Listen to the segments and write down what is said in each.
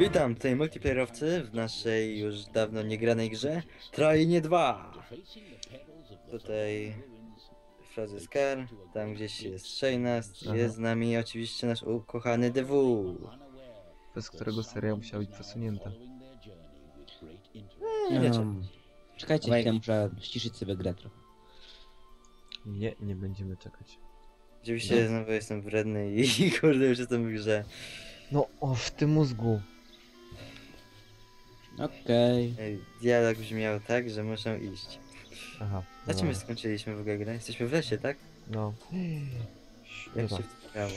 Witam, tutaj multiplayerowcy w naszej już dawno niegranej grze Trainie 2 Tutaj Frazy Scar, tam gdzieś jest Shaynas, Aha. jest z nami oczywiście nasz ukochany DW bez którego seria musiała być przesunięta. Nie, nie, Um, czekajcie Mike. chwilę, muszę ściszyć sobie grę trochę. Nie, nie będziemy czekać. Oczywiście znowu jestem wredny i kurde już jestem w grze No, o, w tym mózgu. Okej. Ej, Dialog brzmiał tak, że muszę iść Aha. Na czym my skończyliśmy w ogóle grę? Jesteśmy w lesie, tak? No. Jak Dobra. się w to grało?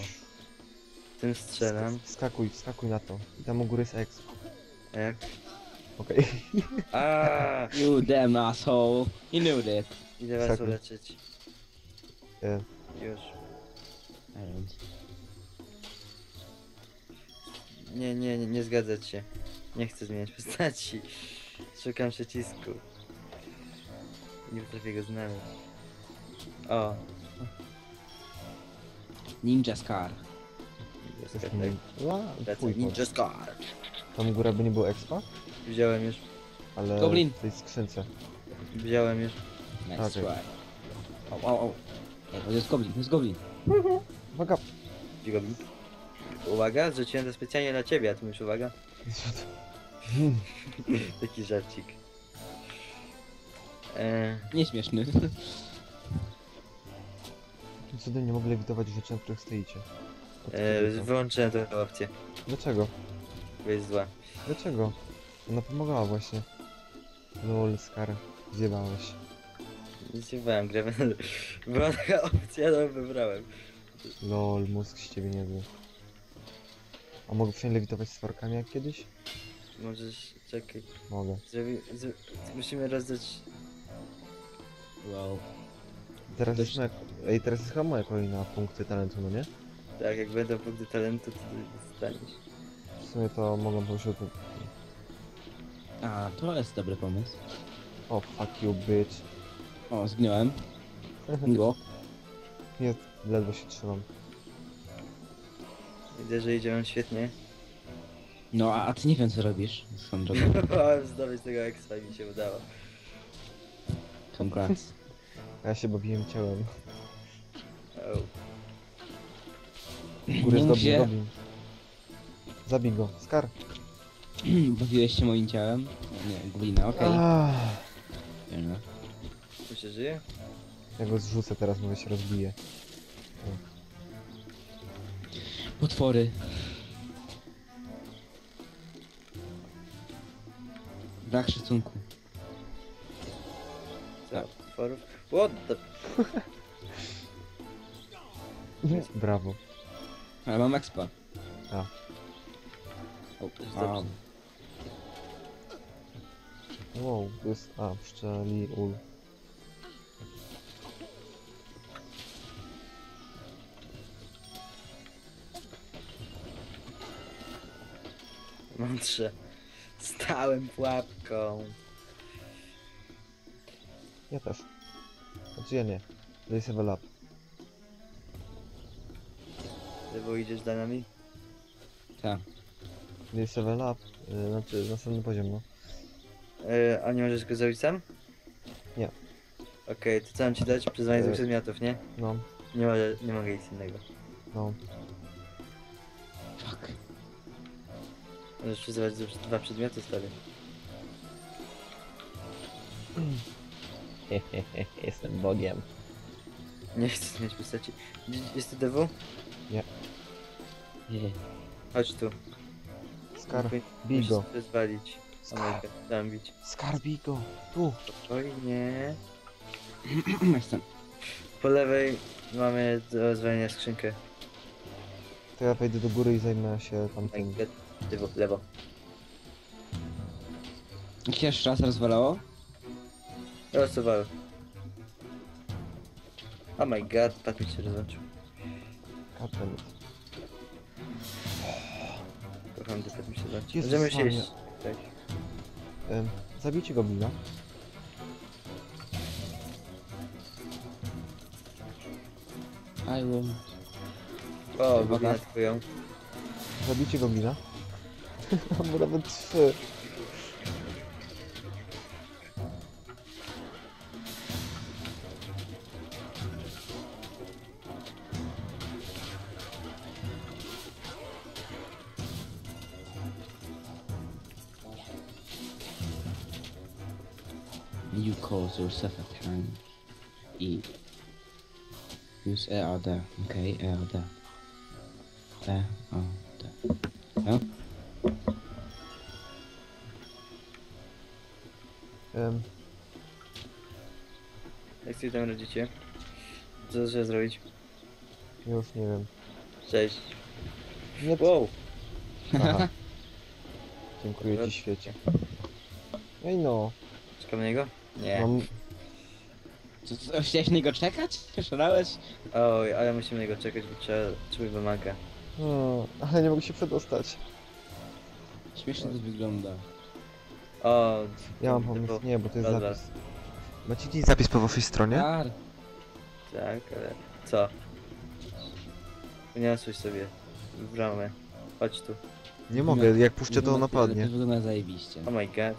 Tym strzelam, Skakuj, skakuj na to. I tam u góry jest X. jak? Okej. Aaaa! You damn asshole. You knew that. Idę was Skakuj. uleczyć E, Już I don't. Nie, nie, nie, nie zgadzać się. Nie chcę zmieniać postaci. Szukam przycisku. Nie potrafię go znaleźć. O, Ninja Scar. tak. Ła, twój Ninja Ninja. Scar. Tam u góry by nie było expa, Wziąłem już, ale Goblin. w tej skrzynce. wziąłem już. Nice Okej. try. O, o, o. Ej, to jest goblin, to jest goblin. Uwaga! Mi. Uwaga, zrzuciłem to specjalnie dla ciebie, a tu już uwaga. Taki żarcik. Eee, Nieśmieszny. Cudem nie mogę lewitować rzeczy, na których stoicie. Eee, chodzi? wyłączyłem tę opcję, Dlaczego? bo jest zła. Dlaczego? Ona pomagała właśnie. Lol, Skar. Zjebałeś. Nie zjebałem grę, była taka opcja, no wybrałem. Lol, mózg z ciebie nie był. A mogę przynajmniej lewitować z workami jak kiedyś? Możesz, czekaj. Mogę. Zrobi, z, musimy rozdać. Wow. Teraz Dość- jest moja... Ej, teraz jest chyba moja kolej na punkty talentu, no nie? Tak, jak będą punkty talentu, to dostaniesz. W sumie to mogą pośród... A, to jest dobry pomysł. O, fuck you, bitch. O, zgniałem. Miło. Nie, ledwo się trzymam. Widzę, że idzie on świetnie. No, a, a ty nie wiem co robisz. Swoją drogą. Próbowałem zdobyć tego expa i mi się udało. Congrats. Ja się bawiłem ciałem. Góry jest Nie mów się. goblin. Zabij go. Skar. Bawiłeś się moim ciałem? Nie, goblina, okej. Ah, Wiemy. Tu się żyje? Ja go zrzucę teraz, może się rozbije. Potwory. Brak szacunku. Co? Tworów? What the... Brawo. Ale mam expa. A. O, dobrze. Wow, to jest... A, pszczeli ul. Mądrze. Stałem pułapką. Ja też. Znaczy ja nie. Daj sobie level up. Bo idziesz za nami? tak. Daj sobie level up. Yy, znaczy następny poziom, no. E, a nie możesz go zrobić sam? Nie. Okej, to co mam ci dać? Przyzwanie E. z przedmiotów, nie? No, Nie mogę, nie mogę nic innego. no. Możesz przyzywać dwa przedmioty stary. Jestem bogiem. Nie chcę zmieniać postaci. Jest tu DW? Nie. Chodź tu. Skar, Musisz. O Skar, my god, dam bić. skar, bij go. Tu. Spokojnie. Jestem. Po lewej mamy do rozwalenia skrzynkę. To ja wejdę do góry i zajmę się tamtym. DW, lewo. Jak się jeszcze raz rozwalało? Rozsuwały. Oh my god, patrz mi się rozłączył. Kapelut. Kocham, gdy patrz mi się rozłączył. Jezus Możemy się Maria. iść. Tak. Ym, zabijcie goblina. I will. O, Uwaga. goblina twoją. Zabijcie goblina. Albo nawet trzy. You cause yourself a time. E. Use EAD. Okej, EAD. EAD. No? Em, Jak sobie tam radzicie? Co trzeba zrobić? już nie wiem. Cześć. Nie Wow! Aha. Dziękuję ci świecie. Ej no, Czekam na niego? Nie. mam... Co, co, chciałeś na niego czekać? Szalałeś? Oj, ale musimy na niego czekać, bo trzeba, trzeba wymaga. Hmm, ale nie mogę się przedostać. Śmiesznie to wygląda. O, Ja mam pomysł, nie, bo to jest Dobra. zapis. Macie gdzieś zapis po waszej stronie? Ar, Tak, ale co? Uniosłeś sobie w bramę. Chodź tu. Nie mogę, jak puszczę to wygląda- napadnie. To wygląda zajebiście. Oh my god.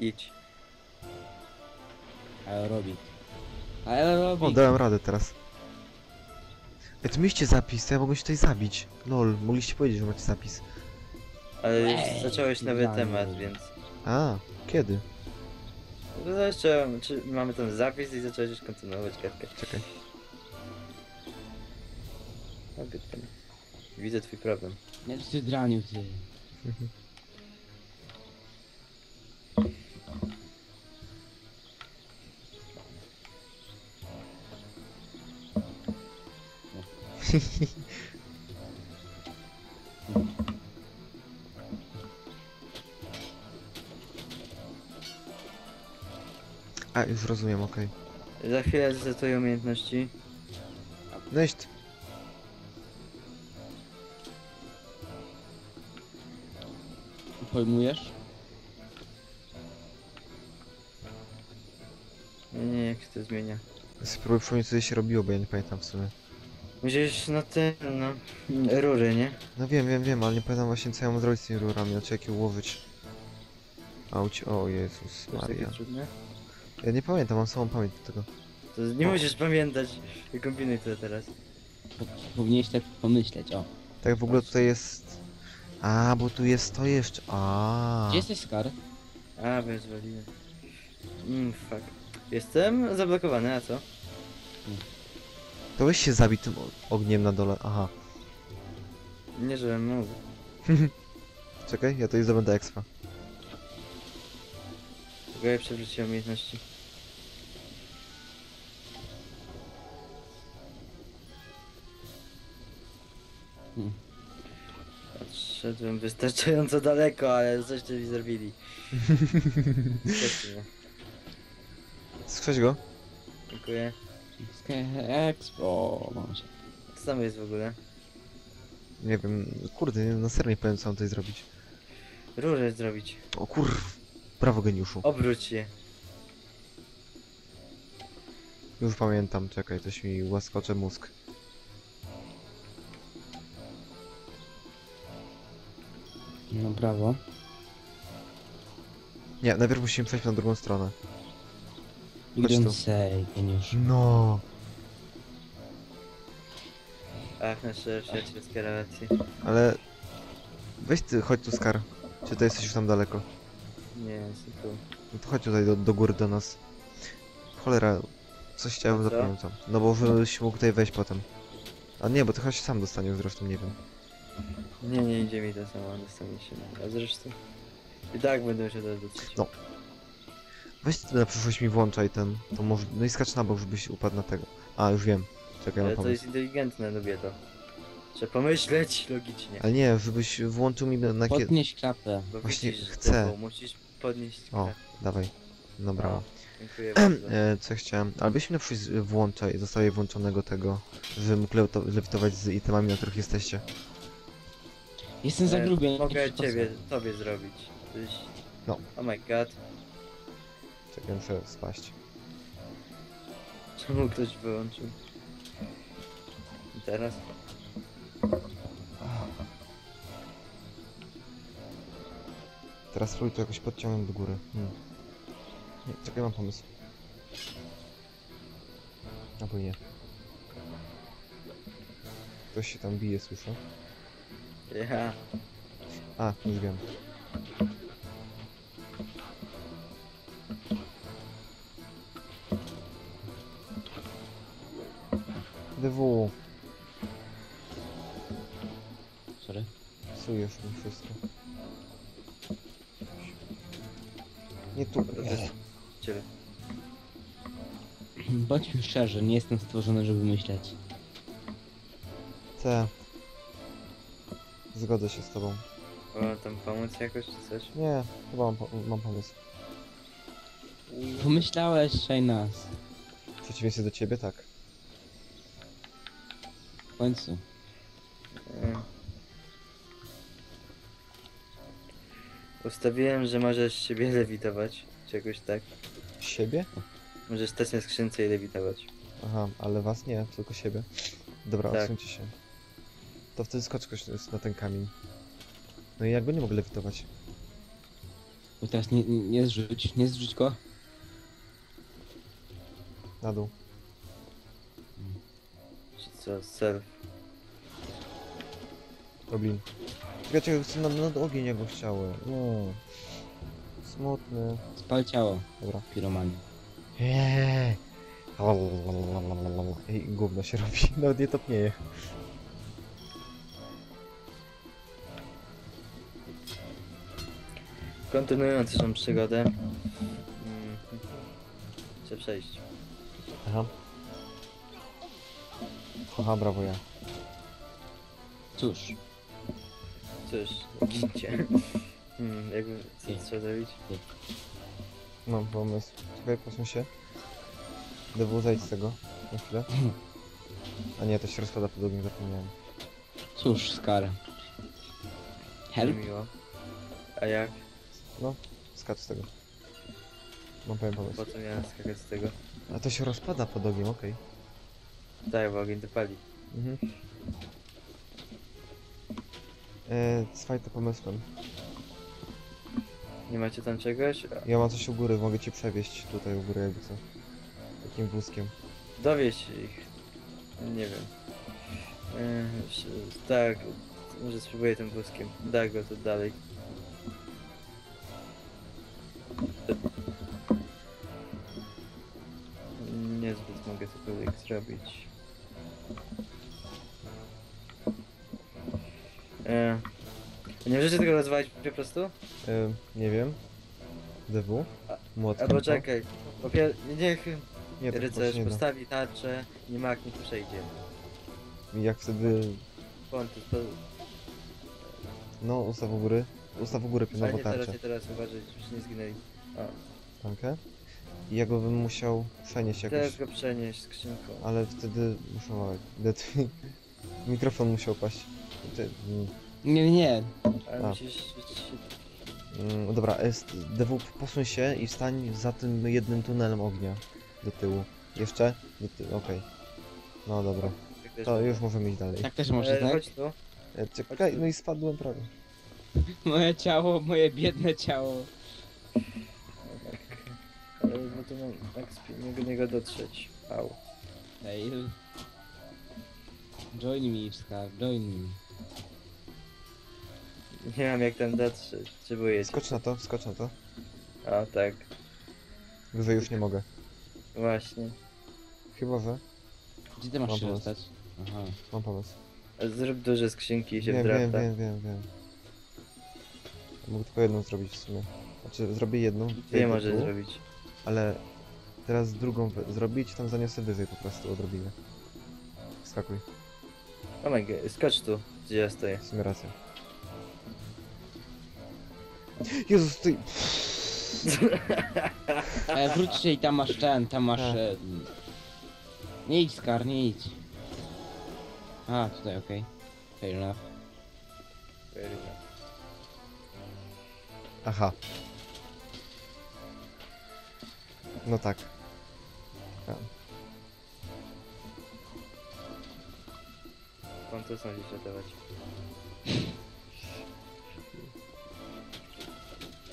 Idź. Aerobik. Aerobik. O, dałem radę teraz. Ej, to mieliście zapis, to ja mogłem się tutaj zabić. Lol, mogliście powiedzieć, że macie zapis. Ale już Ej, zacząłeś nowy idealnie. temat, więc... A, kiedy? No jeszcze, czy mamy ten zapis i zacząłeś już kontynuować gadkę. Czekaj. No, good. Widzę twój problem. Nie, ty draniu, ty. A, już rozumiem, okej. Za chwilę zresetuję umiejętności. No jest. Pojmujesz? Nie, nie, jak się to zmienia. Spróbuj przypomnieć, co się robiło, bo ja nie pamiętam w sumie. Musisz na ten, no... Rury, nie? No wiem, wiem, wiem, ale nie pamiętam właśnie, co ja mam zrobić z tymi rurami, znaczy jak je ułożyć. Auć, o Jezus To jest takie Maria. trudne. Ja nie pamiętam, mam samą pamięć do tego. To nie musisz pamiętać. Nie kombinuj to teraz. Po, powinieneś tak pomyśleć, o. Tak w ogóle tutaj jest... A, bo tu jest to jeszcze, a. Gdzie jesteś, Skar? A, wyzwoliłem. Mm, fuck. Jestem zablokowany, a co? To weź się zabić tym ogniem na dole, aha. Nie, żebym mógł. Czekaj, ja to jest zdobędę expa. Tylko ja przewróciłem umiejętności. Hmm. Odszedłem wystarczająco daleko, ale coś tu mi zrobili. Skrzeć go? Dziękuję. Expo. Co tam jest w ogóle? Nie wiem, kurde, nie- na serio nie powiem co mam tutaj zrobić. Rurę zrobić. O kur... Brawo geniuszu. Obróć się. Już pamiętam, czekaj, coś mi łaskocze mózg. No brawo. Nie, najpierw musimy przejść na drugą stronę. You Chodź don't tu. say, geniusz. No. Ach, nasze przyjacielskie relacje. Ale... Weź ty, chodź tu Skar. Czy to jesteś już tam daleko? Nie, jestem tu. No to chodź tutaj do, do góry do nas. Cholera, coś chciałem, Co? zapomniałem co. No bo żebyś mógł tutaj wejść potem. A nie, bo ty chodź sam dostaniesz zresztą, nie wiem. Nie, nie idzie mi to samo, dostanie się. A zresztą... I tak będę to dotrzeć. No. Weź ty na przyszłość mi włączaj ten, to może, no i skacz na bok, żebyś upadł na tego. A, już wiem. Czekaj, mam Ale to pomysł. jest inteligentne, lubię to. Trzeba pomyśleć logicznie. Ale nie, żebyś włączył mi na, na kiedy... Podnieś klapę. Bo właśnie widzisz, chcę. Musisz podnieść O, dawaj. Dobra. O, Dziękuję bardzo. E, co chciałem? Ale byś mi na przykład włączaj, zostawię włączonego tego, żebym mógł lewito- lewitować z itemami, na których jesteście. Jestem za E, gruby. nie Mogę ciebie, tobie zrobić. Tyś... No. Oh my god. Czekaj, muszę spaść. Czemu ktoś wyłączył? I teraz? Teraz spróbuj to jakoś podciągnąć do góry. Hmm. Nie, czekaj, mam pomysł. Albo nie. Ktoś się tam bije, słyszę. Ja. A, już wiem. DW, Sorry. psujesz mi wszystko. Nie tu. Ech. Ciebie. Bądźmy szczerzy, nie jestem stworzony, żeby myśleć. C. Zgodzę się z tobą. O, tam pomóc jakoś czy coś? Nie, chyba mam, po- mam pomysł. Pomyślałeś, Shaynas. W przeciwieństwie do ciebie, tak. W końcu. E. Ustawiłem, że możesz siebie lewitować. Czy jakoś tak. Siebie? Możesz stać na skrzynce i lewitować. Aha, ale was nie, tylko siebie. Dobra, Tak. odsuńcie się. To wtedy skocz ktoś na ten kamień. No i jak go nie mogę lewitować? Bo teraz nie, nie nie zrzuć, nie zrzuć go. Na dół. Co? Self. Goblin. Wiecie, chcę na, na ogień jego chciały. No. Smutny. Spal ciało, Dobra. piromanie. Eee. Ej, gówno się robi. Nawet nie topnieje. Kontynuując naszą przygodę. Mm. Chcę przejść. Aha. Aha, brawo ja. Cóż, Cóż, gincie. Hmm, jakby, co trzeba zrobić? Mam pomysł. Czekaj, posuń się. DW, zajdź z tego. Na chwilę. A nie, to się rozpada pod ogień, zapomniałem. cóż, Skar. Help? Miło. A jak? No, skacz z tego. Mam pewien pomysł. Po co miałem skakać z tego? A to się rozpada pod ogień, okej. Daj, bo ogień to pali. Mhm. Eee, z fajnym pomysłem. Nie macie tam czegoś? Ja mam coś u góry, mogę cię przewieźć tutaj u góry jakby co. Takim wózkiem. Dowieź ich. Nie wiem. Sz- tak, może spróbuję tym wózkiem. Daj go tu dalej. Niezbyt mogę cokolwiek zrobić. Nie możecie tego rozwalić po prostu? Eee, nie wiem. DW? Młotkiem. Albo czekaj. Po niech Nie, chyba rycerz nie da. postawi tarczę, nie ma jak nie przejdzie. Jak wtedy... Pontus, to... No, ustaw u góry. Ustaw u góry nie teraz, tarczę. nie teraz, uważaj, żebyście nie zginęli. O, Tankę. I ja go bym musiał przenieść jakoś. teraz go przenieść skrzynką. Ale wtedy muszę Mikrofon musiał paść. Ty, mm, Nie, nie, Ale A. musisz... mm, dobra, est, DW posuń się i wstań za tym jednym tunelem ognia. Do tyłu. Jeszcze? Do tyłu, okej. No dobra. To już możemy iść dalej. tak też może, e, tak? Chodź tu. E, czekaj, no i spadłem prawie. Moje ciało, moje biedne ciało. Ale no to mam tak spi- nie do niego dotrzeć. Au. Ej. Join me, Skar, join me. Nie mam jak tam dotrzeć. Czy boję cię? Skocz na to, skocz na to. A tak, Wyżej już nie mogę. właśnie. Chyba, że Gdzie ty masz Mam się pomysł. dostać? Aha. mam pomysł. Zrób duże skrzynki i się Wiem, wiem, wdrapta. wiem, wiem, wiem. Mógł tylko jedną zrobić w sumie. Znaczy, zrobię jedną. Dwie wejdę może tu, zrobić. Ale teraz drugą we- zrobić, tam zaniosę wyżej po prostu odrobinę. Skakuj, Oh my god, skocz tu, gdzie ja stoję. w sumie rację. Jezus, ty... E, wróćcie i tam masz ten, tam masz... Tak. E, nie idź, Skar, nie idź. A, tutaj, okej. Fair enough. Aha. No tak. Ja. Pontus musisz ratować.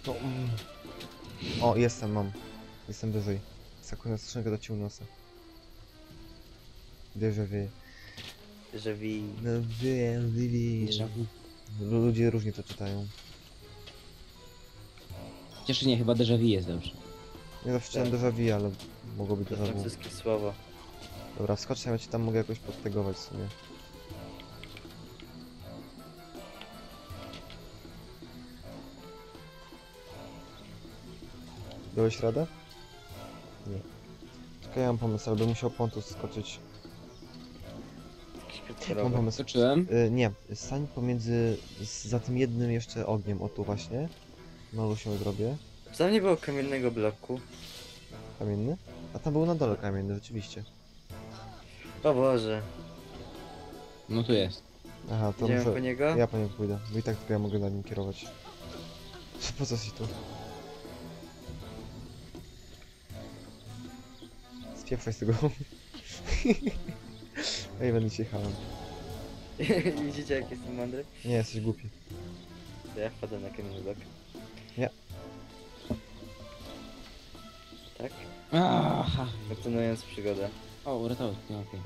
No, mm. O, jestem, mam. Jestem wyżej. Sakura skrzynka do ciągnosa. Déjà vu. Że wi... No wiem. Déjà vu. Ludzie różnie to czytają. Chociaż nie, chyba déjà vu jest dobrze. Nie zawsze czytałem déjà vu, ale mogło być To déjà vu. francuskie słowo. Dobra, wskocz, ja ci tam mogę jakoś podtegować sobie. Dałeś radę? Nie. Czekaj, ja mam pomysł, ale bym musiał pontus skoczyć. Mam pomysł. Skoczyłem. Y, nie, stań pomiędzy, z, za tym jednym jeszcze ogniem, o tu właśnie. Mało się zrobię. Tam nie było kamiennego bloku. Kamienny? A tam był na dole kamienny, rzeczywiście. O Boże. No tu jest. Aha, to Idziemy muszę... po niego? Ja po niego pójdę, bo i tak tylko ja mogę na nim kierować. Po co si tu? Spieprzaj z tego. Ej, będę cię jechałem. Widzicie jak jestem mądry? Nie, jesteś głupi. To ja wpadę na kamienny blok. Nie. Aha. Kontynuując przygodę. O, uratować, no okej.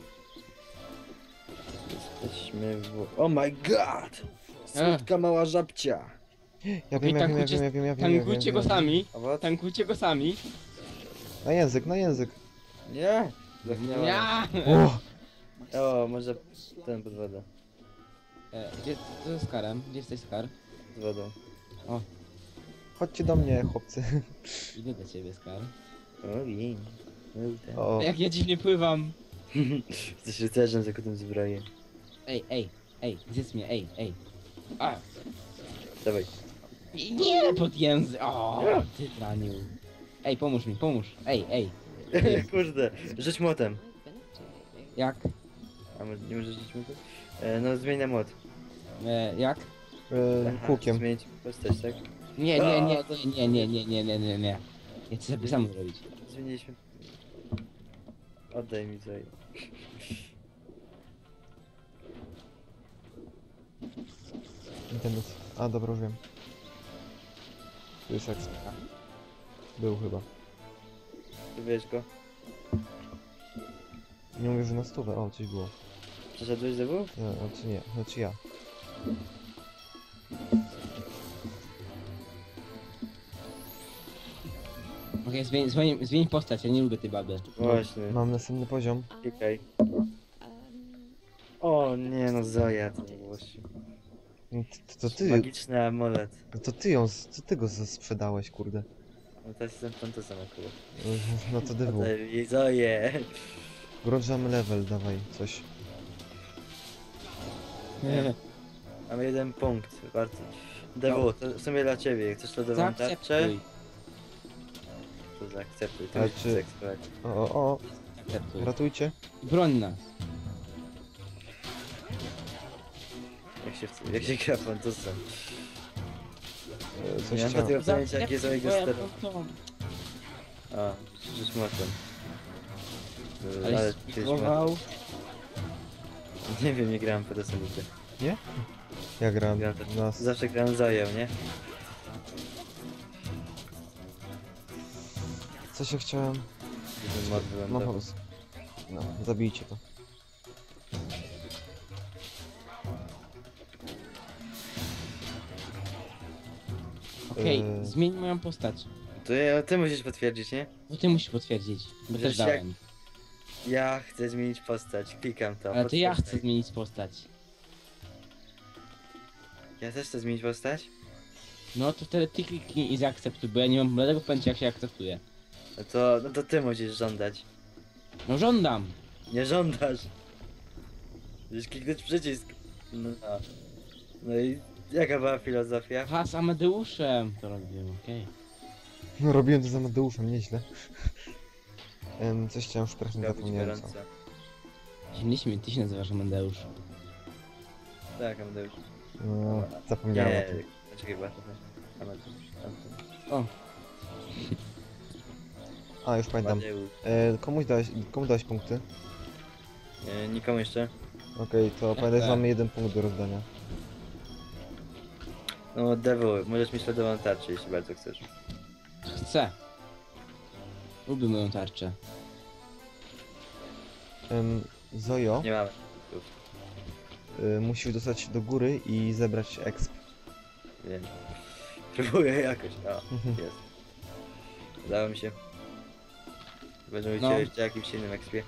Jesteśmy w... Oh my god! Słodka mała żabcia! Ja wiem, ja wiem, ja wiem, ja wiem, ja wiem, ja wiem, Tankujcie ja go wiem. sami. Owoc? Tankujcie go sami. Na język, na język. Nie! Zachnęła. Ja. O! O, może ten pod wodą. E, Gdzie, co jest Karem? Gdzie jesteś Skar? Z wodą. Chodźcie do mnie, chłopcy. Idę do ciebie, Skar. O, win. O, Jak ja dziwnie pływam. Jesteś rycerzem z tym zbroję. Ej, ej, ej, zjedz mnie, ej, ej. A, Dawaj. nie pod język. O, ty traniu. Ej, pomóż mi, pomóż. Ej, ej. Kurde, rzuć młotem. Jak? A może nie możesz rzucić młotem? E, no zmień na młot. E, jak? e, Aha, hukiem. Zmienić postać, tak? Nie, nie, nie, nie, nie, nie, nie, nie, nie, nie. Ja chcę sobie sam zrobić. Zmieniliśmy. Oddaj mi tutaj. Internet. A, dobra, już wiem. Tu jest eks. Był chyba. Wybierz go. Nie mówię, że na stówę. O, coś było. Przeszedłeś ze dwóch? Nie, znaczy nie, znaczy ja. Okej, zmień, zmień, zmień postać, ja nie lubię tej baby. Właśnie. Mam następny poziom. Klikaj. O nie no Zoja to nie było się. No, To, to ty, Magiczny amulet. to ty ją, z- to ty go z- sprzedałeś, kurde. No teraz jestem fantasem akurat. No to dywu. Oddaj mi Zoję. Grożamy level, dawaj, coś. Nie. Mamy jeden punkt. Warto. DW, to w sumie dla ciebie. Chcesz tarczę? Zaakceptuj. To zaakceptuj. To Ale czy-. O, o, o, ratujcie. Broń nas. Jak się, w- jak się gra fantasem. Coś Nie mam chciał. tego pojęcia, jak jest o jego ster. A, przecież masz ten. Y, Ale kiedyś ma... Nie wiem, nie grałem pod nigdy. Ja gram Ja też. na... s- Zawsze grałem zajem, nie? Co się chciałem? Jestem no, tak. no, zabijcie to. Okej, Eee. zmień moją postać. To ja, ty musisz potwierdzić, nie? Bo ty musisz potwierdzić. Bo też się- dałem. Ja chcę zmienić postać, klikam to. Ale to ja chcę zmienić postać. Ja też chcę zmienić postać? No to wtedy ty kliknij i zaakceptuj, bo ja nie mam bladego pojęcia jak się akceptuje. No to, no to ty musisz żądać. No żądam! Nie żądasz. Musisz kliknąć przycisk. No, no i jaka była filozofia? Aha, z Amadeuszem to robiłem, okej. No robiłem to za Amadeuszem, nieźle. Em, coś chciałem już strasznie Robić zapomniałem co. Nie śmiej, ty się nazywasz Amadeusz. Tak, Amadeusz. No, zapomniałem Nie, o tym. czekaj, Amadeusz. O, A, już pamiętam. Amadeusz. E, komuś dałeś, komu dałeś punkty? Nie, nikomu jeszcze? Okej, to pamiętaj, że tak. mamy jeden punkt do rozdania. No, Dewu, możesz mieć lodową tarczę, jeśli bardzo chcesz. Chcę. Lubię moją tarczę. Em, Zojo, Nie mamy. y, musisz dostać do góry i zebrać exp. Wiem. Próbuję jakoś. O, Mhm. jest. Udało mi się. Będziemy No. no. jeszcze jakimś innym ekspie.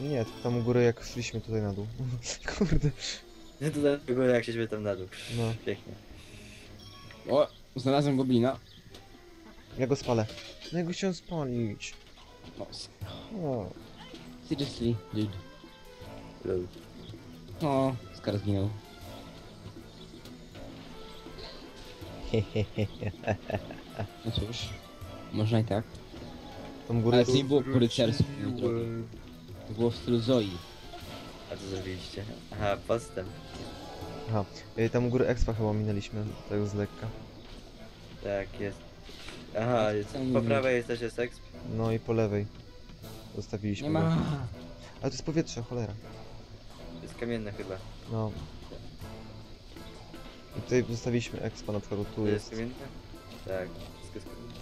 Nie, to tam u góry jak szliśmy tutaj na dół. Kurde. Nie to w ogóle jak się tam na dół. No, Pięknie. O, znalazłem goblina. ja go spalę. No ja go chciałem spalić. O, s- O, seriously, dude. Lol. O, Skar zginął. No cóż, można i tak. Ale to nie było po rycersku. To było w stylu Zoi. A co zrobiliście? Aha, postęp. Aha, y, tam u góry expa chyba minęliśmy, tak z lekka. Tak, jest. Aha, jest. Po prawej jest też jest exp. No i po lewej. Zostawiliśmy Nie go. ma. Ale to jest powietrze, cholera. Jest kamienne chyba. No. I tutaj zostawiliśmy expa na przykład, bo tu To jest jest... kamienne? Tak, wszystko jest kamienne.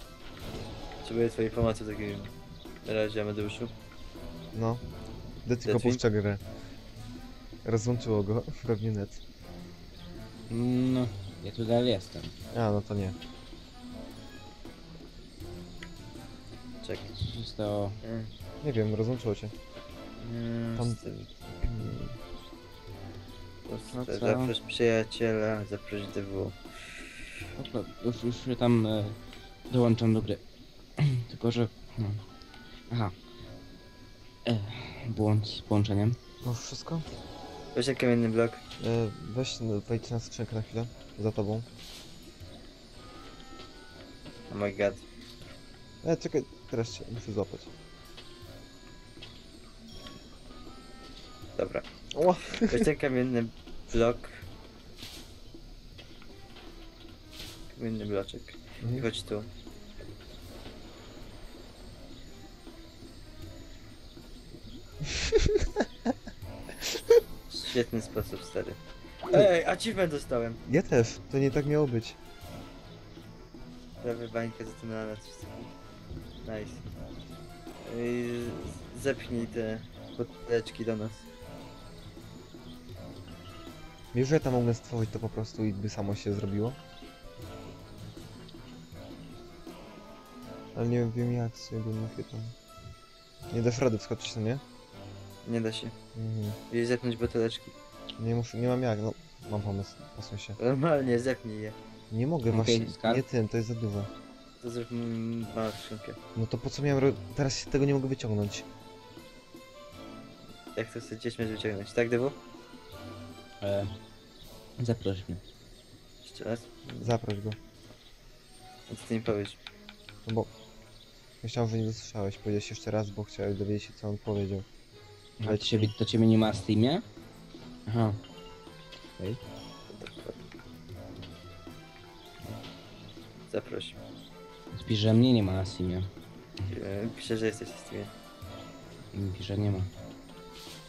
Potrzebuję twojej pomocy w takim razie, Amadeuszu. No. Detik Detik? opuszcza grę. Rozłączyło go, pewnie net. No, ja tu dalej jestem. A, no to nie. Czekaj. Co się stało? Mm, Nie wiem, rozłączyło cię. mm, Tam-. Mm, No co? Zaproś przyjaciela, zaproś DW. Dobra, już, już się tam e, dołączam do gry. Tylko, że... No. Aha. E, błąd z połączeniem. Masz wszystko? Weź ten kamienny blok. E, weź, no, wejdź na skrzynkę na chwilę. Za tobą. Oh my god. E, czekaj, teraz cię muszę złapać. Dobra. Ła! Weź ten kamienny blok. Kamienny bloczek. I Mhm. chodź tu. Świetny sposób, stary. Ej, achievement dostałem. Ja też, to nie tak miało być. Prawie bańkę zatrzymała na. Nice. Ej, zepchnij te buteleczki do nas. Wiesz, że ja tam mogę stworzyć to po prostu i by samo się zrobiło? Ale nie wiem jak sobie bym tam... Nie dasz rady wskoczyć, no nie? Nie da się. Mhm. I zepnąć buteleczki. Nie muszę, nie mam jak, no. Mam pomysł, posuń się. Normalnie, zepnij je. Nie mogę, Okej, właśnie, skarb. nie tym, to jest za dużo. To zrób mm, skrzynkę. No to po co miałem ro... Teraz się tego nie mogę wyciągnąć. Jak to chcecie śmieć wyciągnąć? Tak, Dewu? E, zaproś mnie. Jeszcze raz? Zaproś go. No co ty mi powiesz? No bo... Myślałem, że nie dosłyszałeś. Powiedziałeś jeszcze raz, bo chciałeś dowiedzieć się, co on powiedział. A to ciebie, to ciebie nie ma na Steamie? Aha. Okej. Zaproś. Pisze, że mnie nie ma na Steamie. Yy, Piszę, że jesteś z tym. Pisze, że nie ma.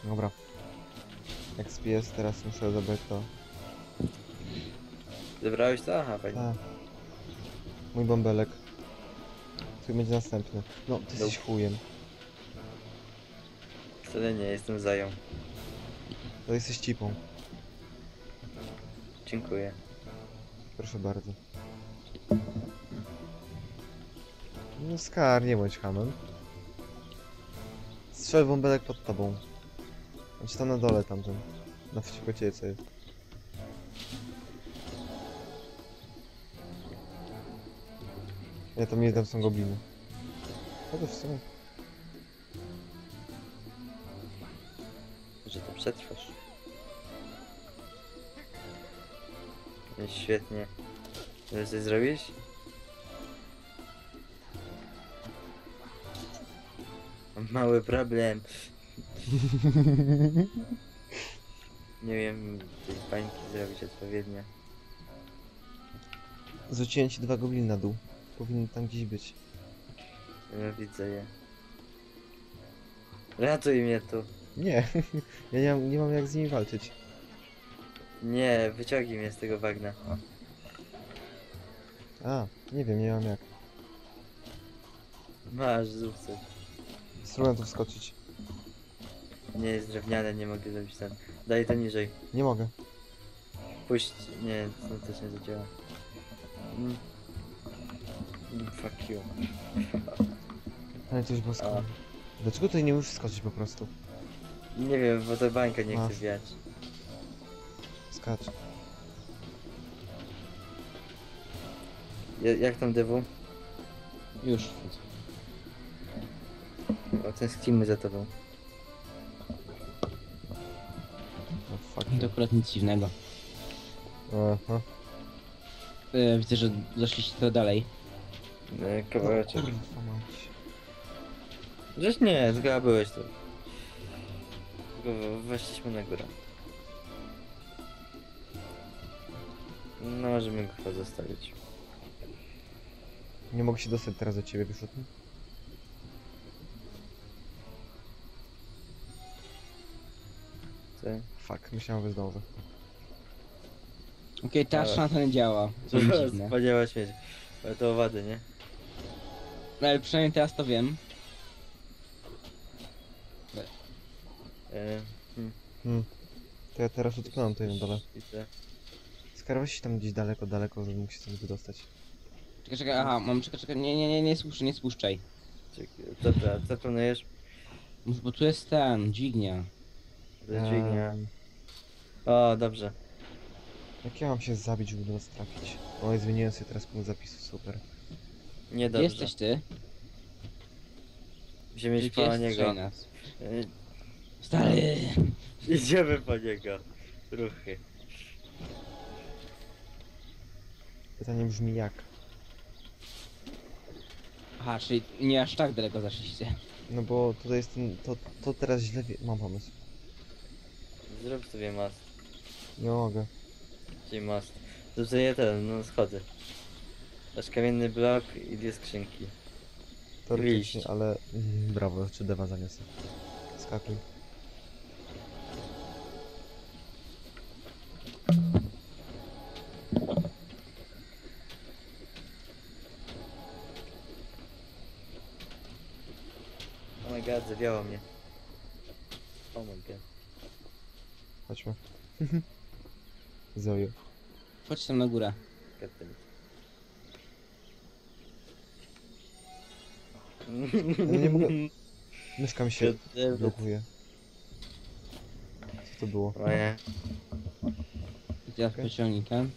Dobra. XPS, teraz muszę zabrać to. Zebrałeś to? Aha, fajnie. Tak. Mój bąbelek. Tu będzie następny. No, ty jesteś chujem. Wcale nie, jestem zają. To jesteś cipą. Dziękuję. Proszę bardzo. No skar, nie bądź hamem. Strzel bąbelek pod tobą. Znaczy tam na dole tamten. Na wściekociece co jest. Nie, tam nie tam są gobliny. Chociaż w sumie. Przetrwasz. Jest świetnie. Coś zrobić? Mam mały problem. Nie wiem, tej bańki zrobić odpowiednio. Zrzuciłem ci dwa gobliny na dół. Powinny tam gdzieś być. No widzę je. Ratuj mnie tu. Nie, ja nie mam, nie mam jak z nimi walczyć. Nie, wyciągnij mnie z tego bagna. A, nie wiem, nie mam jak. Masz, zrób coś. Spróbuję tu wskoczyć. Nie jest drewniane, nie mogę zrobić ten. Daj to niżej. Nie mogę. Puść. Nie, to też nie zadziała. Mm. Mm, Fuck you. Ale coś bosko. Dlaczego tutaj nie możesz wskoczyć po prostu? Nie wiem, bo ta bańka nie Masz. chce wiać. Skacz. Ja- Jak tam DW? Już. O, tęsknimy za tobą. No fuck To akurat nic dziwnego. Aha. E, widzę, że zeszliście trochę dalej. E, Kawałeczek. Kurwa mać. Żeś nie, tylko byłeś Tylko weszliśmy na górę. No, możemy go chyba zostawić. Nie mogę się dostać teraz do ciebie, wiesz o tym? Fuck, myślałem, że zdążę. Okej, ta Ale- szansa nie działa. Co dziwne. Wspaniała śmierć. Ale to owady, nie? No ale przynajmniej teraz to wiem. E, hmm, Hmm. To ja teraz utknąłem tutaj na dole. widzę. Skarwa się tam gdzieś daleko, daleko, żeby mógł się stąd wydostać. Czekaj, czekaj, aha, mam, czekaj, czekaj, nie, nie, nie, nie spuszczaj, nie spuszczaj. Czekaj, Dobra, co planujesz? Może- Bo tu jest ten, dźwignia. Dźwignia. Ehm, O, dobrze. jak ja mam się zabić, żeby do was trafić? O, zmieniłem sobie teraz punkt zapisu, super. Nie Gdzie dobrze. jesteś ty? Iść Gdzie po jest niego. Trzej nas? Stary! Idziemy po niego. Ruchy. Pytanie brzmi jak? Aha, czyli nie aż tak daleko zaszliście. No bo tutaj jest ten, to, to teraz źle wie... Mam pomysł. Zrób sobie most. Nie mogę. Czyli most. Tutaj ten, no schody. Masz kamienny blok i dwie skrzynki. Teoretycznie, Liść. ale... Mm, brawo, czy dewa zaniosę. Skakuj. My god, zawiało mnie. Oh my god. Chodźmy. Zoju. Chodź tam na górę. Damn Ale nie mogę- Myszka mi się blokuje. Co to było? O nie. I teraz Okej. pociągnij ten.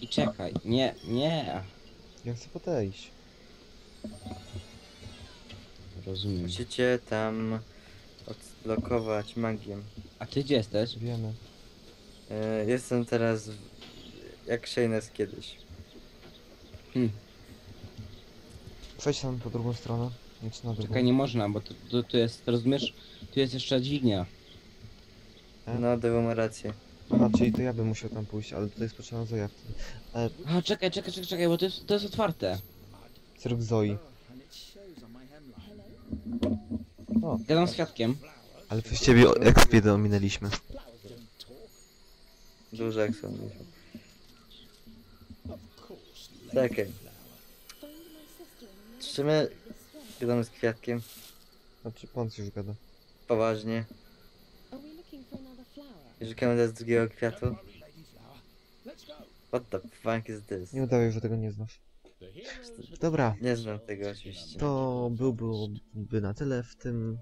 I czekaj. Nie, nie. Ja chcę podejść. Rozumiem. Musicie tam odblokować magię. A ty gdzie jesteś? Wiemy. E, jestem teraz w... jak Shaynes kiedyś. Hm, Przejdź tam po drugą stronę. Znaczy na drugą. czekaj, nie można, bo tu, tu, tu jest, rozumiesz? Tu jest jeszcze dźwignia. E? No, Dewo ma rację. Aha, czyli to ja bym musiał tam pójść, ale tutaj jest potrzebna Zoja. E, A, czekaj, czekaj, czekaj, czekaj, bo to jest, to jest otwarte. cyrk Zoi. O, Gadam z świadkiem. ale przez ciebie ekspiedy ominęliśmy. Dużo jak są. Czekaj. Czy my gadamy z kwiatkiem? Znaczy, pan już gada. Poważnie. I Szukamy teraz drugiego kwiatu. What the fuck is this? Nie udawaj, że tego nie znasz. Dobra, Nie znam tego oczywiście. to byłby na tyle w tym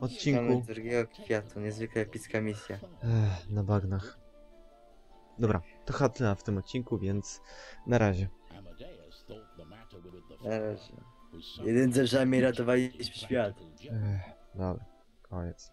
odcinku. drugiego kwiatu, niezwykle epicka misja. Ech, na bagnach. Dobra, to chyba w tym odcinku, więc na razie. Na razie. Jeden ze żami ratowaliśmy świat. Ech, dobra, koniec.